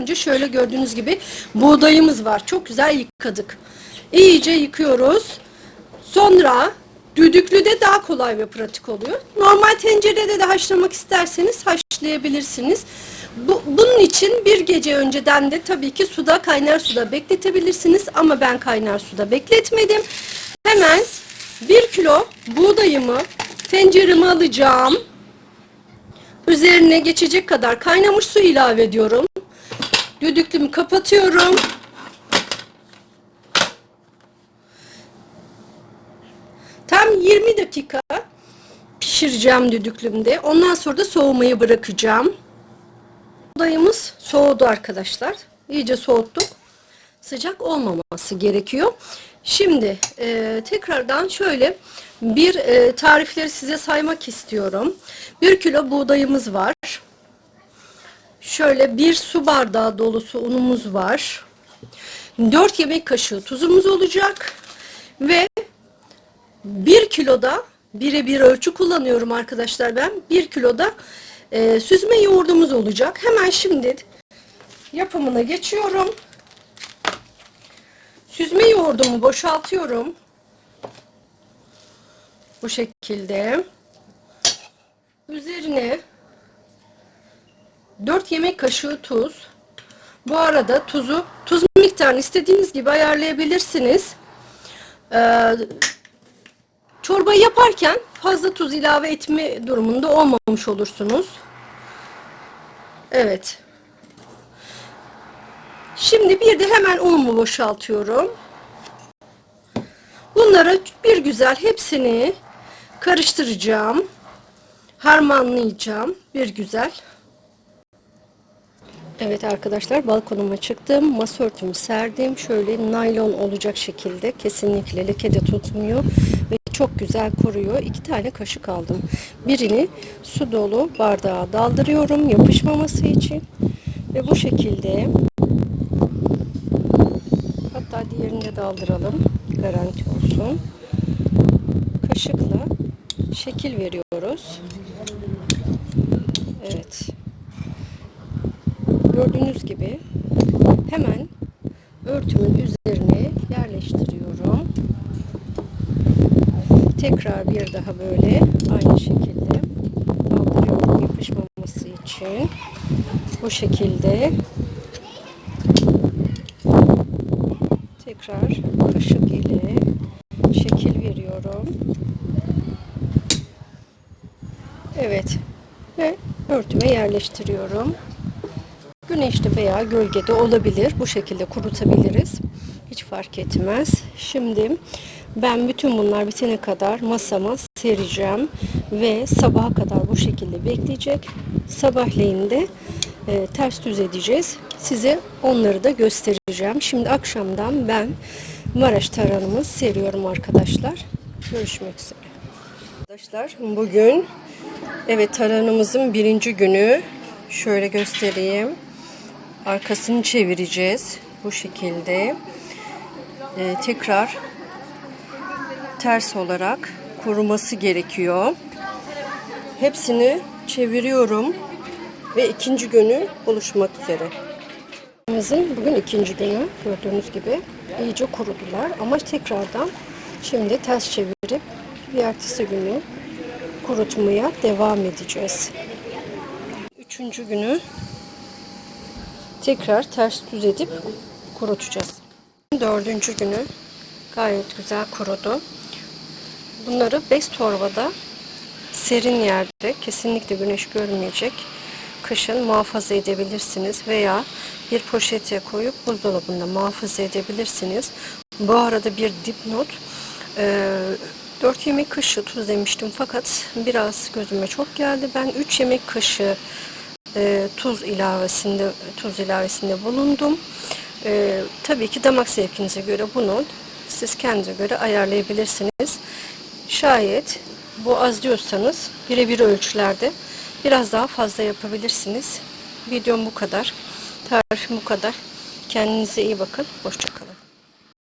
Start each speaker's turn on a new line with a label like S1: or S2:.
S1: önce şöyle gördüğünüz gibi buğdayımız var. Çok güzel yıkadık. İyice yıkıyoruz. Sonra düdüklüde daha kolay ve pratik oluyor. Normal tencerede de haşlamak isterseniz haşlayabilirsiniz. Bu, bunun için bir gece önceden de tabii ki suda kaynar suda bekletebilirsiniz ama ben kaynar suda bekletmedim. Hemen bir kilo buğdayımı tencereme alacağım. Üzerine geçecek kadar kaynamış su ilave ediyorum. Düdüklümü kapatıyorum. Tam 20 dakika pişireceğim düdüklümde. Ondan sonra da soğumayı bırakacağım. Buğdayımız soğudu arkadaşlar. İyice soğuttuk. Sıcak olmaması gerekiyor. Şimdi e, tekrardan şöyle bir e, tarifleri size saymak istiyorum. Bir kilo buğdayımız var. Şöyle bir su bardağı dolusu unumuz var. 4 yemek kaşığı tuzumuz olacak. Ve 1 kiloda birebir ölçü kullanıyorum arkadaşlar ben. 1 kiloda e, süzme yoğurdumuz olacak. Hemen şimdi yapımına geçiyorum. Süzme yoğurdumu boşaltıyorum. Bu şekilde. Üzerine 4 yemek kaşığı tuz. Bu arada tuzu, tuz miktarını istediğiniz gibi ayarlayabilirsiniz. Ee, çorba yaparken fazla tuz ilave etme durumunda olmamış olursunuz. Evet. Şimdi bir de hemen unumu boşaltıyorum. Bunları bir güzel hepsini karıştıracağım. Harmanlayacağım bir güzel. Evet arkadaşlar balkonuma çıktım. Masa örtümü serdim. Şöyle naylon olacak şekilde kesinlikle leke de tutmuyor ve çok güzel koruyor. İki tane kaşık aldım. Birini su dolu bardağa daldırıyorum yapışmaması için. Ve bu şekilde hatta diğerini de daldıralım. Garanti olsun. Kaşıkla şekil veriyoruz. Evet. Gördüğünüz gibi hemen örtümün üzerine yerleştiriyorum. Tekrar bir daha böyle aynı şekilde kaldırıyorum yapışmaması için. Bu şekilde tekrar kaşık ile şekil veriyorum. Evet ve örtüme yerleştiriyorum. Güneşte veya gölgede olabilir. Bu şekilde kurutabiliriz. Hiç fark etmez. Şimdi ben bütün bunlar bitene kadar masama sereceğim ve sabaha kadar bu şekilde bekleyecek. Sabahleyin de e, ters düz edeceğiz. Size onları da göstereceğim. Şimdi akşamdan ben Maraş taranımı seriyorum arkadaşlar. Görüşmek üzere. Arkadaşlar bugün evet taranımızın birinci günü. Şöyle göstereyim. Arkasını çevireceğiz. Bu şekilde. Ee, tekrar ters olarak kuruması gerekiyor. Hepsini çeviriyorum ve ikinci günü oluşmak üzere. Bugün ikinci günü gördüğünüz gibi iyice kurudular ama tekrardan şimdi ters çevirip bir ertesi günü kurutmaya devam edeceğiz. Üçüncü günü tekrar ters düz edip kurutacağız. Dördüncü günü gayet güzel kurudu. Bunları bez torbada serin yerde kesinlikle güneş görmeyecek kışın muhafaza edebilirsiniz veya bir poşete koyup buzdolabında muhafaza edebilirsiniz. Bu arada bir dipnot e, 4 yemek kaşığı tuz demiştim fakat biraz gözüme çok geldi. Ben 3 yemek kaşığı e, tuz ilavesinde tuz ilavesinde bulundum. E, tabii ki damak zevkinize göre bunu siz kendinize göre ayarlayabilirsiniz. Şayet bu az diyorsanız birebir ölçülerde biraz daha fazla yapabilirsiniz. Videom bu kadar. Tarifim bu kadar. Kendinize iyi bakın. Hoşçakalın.